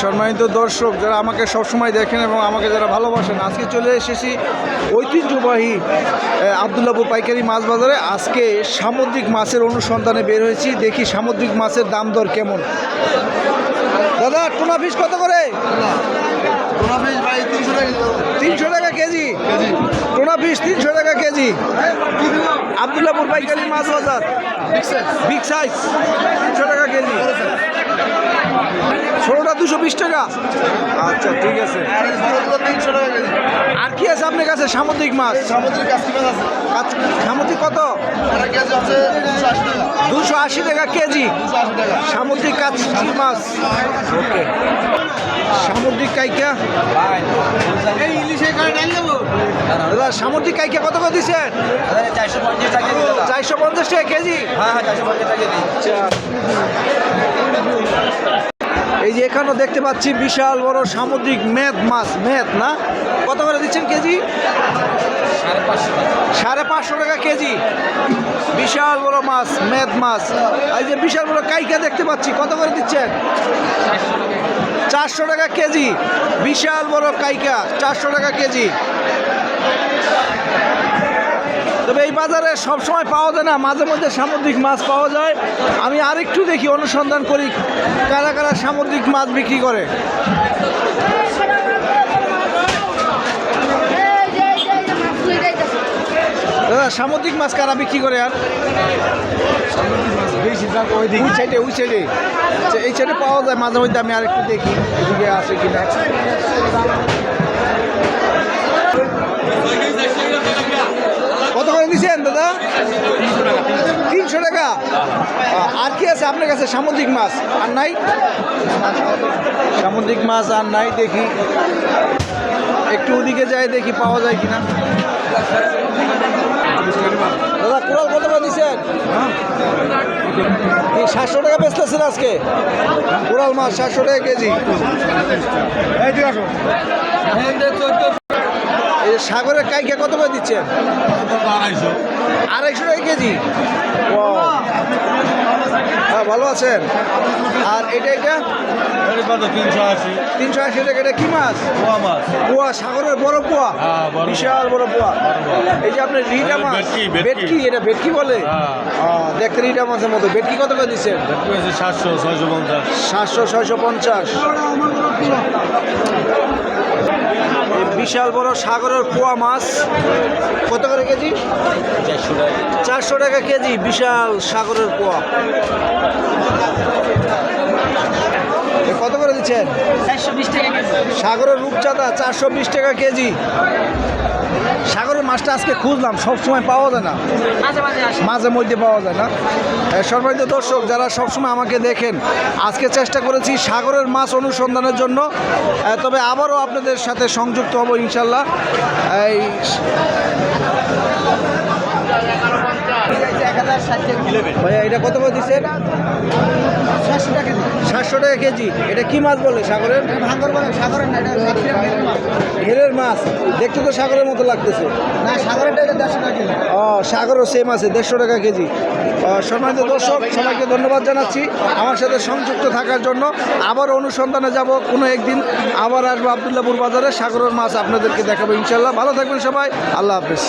সম্মানিত দর্শক যারা আমাকে সবসময় দেখেন এবং আমাকে যারা ভালোবাসেন আজকে চলে এসেছি ঐতিহ্যবাহী আবদুল্লাপুর পাইকারি মাছ বাজারে। আজকে সামুদ্রিক মাছের অনুসন্ধানে বের হয়েছি দেখি সামুদ্রিক মাছের দাম দর কেমন। দাদা টুনা ফিশ কত করে? তিনশো টাকা কেজি। টোনা ফিশ তিনশো টাকা কেজি। আবদুল্লাপুর পাইকারি মাছ বাজার। বিগ সাইজ তিনশো টাকা কেজি। ষোলোটা দুশো বিশ টাকা? আচ্ছা ঠিক আছে। আর কি আছে আপনার কাছে? সামুদ্রিক মাছ। কাচ- সামুদ্রিক কত? দুশো আশি টাকা কেজি। সামুদ্রিক কাছ মাছ। ওকে। সামুদ্রিক কাইকা? দাদা সামুদ্রিক কাইকা কত করে দিচ্ছেন? চারশো পঞ্চাশ টাকা কেজি। আচ্ছা। এই যে এখানেও দেখতে পাচ্ছি বিশাল বড় সামুদ্রিক মেদ মাছ, মেদ না? কত করে দিচ্ছেন কেজি? সাড়ে পাঁচশো টাকা কেজি। বিশাল বড় মাছ, মেদ মাছ। এই যে বিশাল বড় কাইকা দেখতে পাচ্ছি, কত করে দিচ্ছেন? চারশো টাকা কেজি। বিশাল বড় কাইকা, চারশো টাকা কেজি। তবে এই বাজারে সব সময় পাওয়া যায় না মাঝে মধ্যে সামুদ্রিক মাছ পাওয়া যায়। আমি আরেকটু দেখি অনুসন্ধান করি কারা কারা সামুদ্রিক মাছ বিক্রি করে। দাদা সামুদ্রিক মাছ কারা বিক্রি করে আর? ওই সাইডে ওই সাইডে আচ্ছা, এই সাইডে পাওয়া যায় মাঝে মধ্যে আমি আরেকটু দেখি এদিকে আছে কিনা কত করে দিচ্ছেন দাদা তিনশো টাকা। আর কি আছে আপনার কাছে? সামুদ্রিক মাছ আর নাই? সামুদ্রিক মাছ আর নাই দেখি। একটু ওদিকে যাই দেখি পাওয়া যায় কিনা। দাদা কোরাল কত করে দিচ্ছেন? সাতশো টাকা বেচতেছেন আজকে। কোরাল মাছ সাতশো টাকা কেজি। এই সাগরের কাইকে কত করে দিচ্ছেন? আড়াইশো। টাকা কেজি। ও হ্যাঁ ভালো আছেন। আর এটা এটা তিনশো আশি। তিনশো আশি টাকা। এটা কি মাছ? পোয়া মাছ। পোয়া সাগরের বড় পোয়া? হ্যাঁ। বিশাল বড় পোয়া। এই যে আপনার রিটা মাছ ভেটকি, এটা ভেটকি বলে? হ্যাঁ। দেখতে রিটা মাছের মতো। ভেটকি কত করে দিচ্ছেন? সাতশো ছয়শো পঞ্চাশ। সাতশো ছয়শো পঞ্চাশ। বিশাল বড় সাগরের পোয়া মাছ। কত করে কেজি? চারশো টাকা চারশো টাকা কেজি বিশাল সাগরের পোয়া। কত করে দিচ্ছেন? সাগরের রূপচাঁদা চারশো বিশ টাকা কেজি। সাগরের মাছটা আজকে খুঁজলাম সব সময় পাওয়া যায় না। মাঝে মধ্যে পাওয়া যায় না। সম্মানিত দর্শক যারা সবসময় আমাকে দেখেন আজকে চেষ্টা করেছি সাগরের মাছ অনুসন্ধানের জন্য। তবে আবারও আপনাদের সাথে সংযুক্ত হব ইনশাল্লাহ এই ভাইয়া এটা কত করে দিচ্ছে সাতশো টাকা কেজি। এটা কি মাছ বলে সাগরের? বলে সাগরের না ঘেরের মাছ দেখতে তো সাগরের মতো লাগতেছে। না সাগরেরটা এটা দেড়শো টাকা কেজি। ও সাগরও সেম আছে দেড়শো টাকা কেজি। সম্মানিত দর্শক সবাইকে ধন্যবাদ জানাচ্ছি আমার সাথে সংযুক্ত থাকার জন্য। আবার অনুসন্ধানে যাব কোনো একদিন আবার আসব আবদুল্লাপুর বাজারে সাগরের মাছ আপনাদেরকে দেখাবো ইনশাল্লাহ ভালো থাকবেন সবাই আল্লাহ হাফেজ।